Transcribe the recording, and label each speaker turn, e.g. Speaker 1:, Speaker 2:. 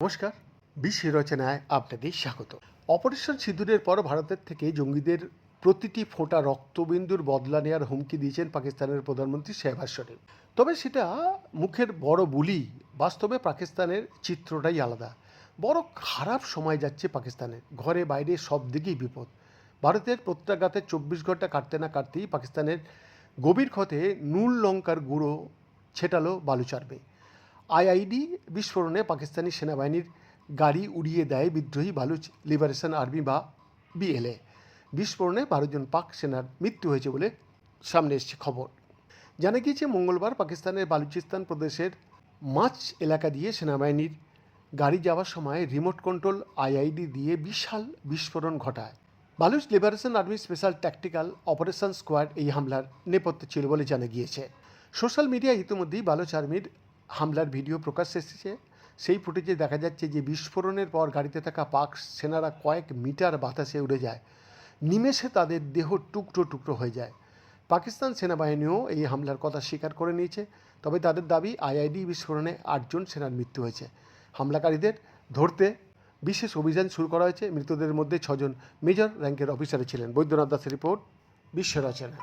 Speaker 1: নমস্কার বিশ্ব রচনায় আপনাদের স্বাগত। অপারেশন সিঁদুরের পর ভারতের থেকে জঙ্গিদের প্রতিটি ফোঁটা রক্তবিন্দুর বদলা নেওয়ার হুমকি দিয়েছেন পাকিস্তানের প্রধানমন্ত্রী শেহবাজ শরীফ তবে সেটা মুখের বড় বুলি, বাস্তবে পাকিস্তানের চিত্রটাই আলাদা। বড় খারাপ সময় যাচ্ছে পাকিস্তানের। ঘরে বাইরে সব দিকেই বিপদ। ভারতের প্রত্যাঘাতে চব্বিশ ঘণ্টা কাটতে না কাটতেই পাকিস্তানের গভীর ক্ষতে নুল লঙ্কার গুঁড়ো ছেটালো বালুচার্বে আইআইডি বিস্ফোরণে পাকিস্তানি সেনাবাহিনীর গাড়ি উড়িয়ে দেয় বিদ্রোহী বালুচ লিবারেশন আর্মি বা বিএলএ। বিস্ফোরণে বারো জন পাক সেনার মৃত্যু হয়েছে বলে সামনে এসছে খবর। জানা গিয়েছে, মঙ্গলবার পাকিস্তানের বালুচিস্তান প্রদেশের মাছ এলাকা দিয়ে সেনাবাহিনীর গাড়ি যাওয়ার সময় রিমোট কন্ট্রোল আইআইডি দিয়ে বিশাল বিস্ফোরণ ঘটায়। Baloch Liberation Army Special Tactical Operation Squad এই হামলার নেপথ্যে ছিল বলে জানা গিয়েছে। সোশ্যাল মিডিয়ায় ইতিমধ্যেই বালুচ আর্মির হামলার ভিডিও প্রকাশ এসেছে। সেই ফুটেজে দেখা যাচ্ছে যে বিস্ফোরণের পর গাড়িতে থাকা পাক সেনারা কয়েক মিটার বাতাসে উড়ে যায়। নিমেষে তাদের দেহ টুকরো টুকরো হয়ে যায়। পাকিস্তান সেনাবাহিনীও এই হামলার কথা স্বীকার করে নিয়েছে। তবে তাদের দাবি, আইআইডি বিস্ফোরণে আটজন সেনার মৃত্যু হয়েছে। হামলাকারীদের ধরতে বিশেষ অভিযান শুরু করা হয়েছে। মৃতদের মধ্যে ছজন মেজর র্যাঙ্কের অফিসারে ছিলেন। বৈদ্যনাথ দাসের রিপোর্ট বিশ্ব রচনা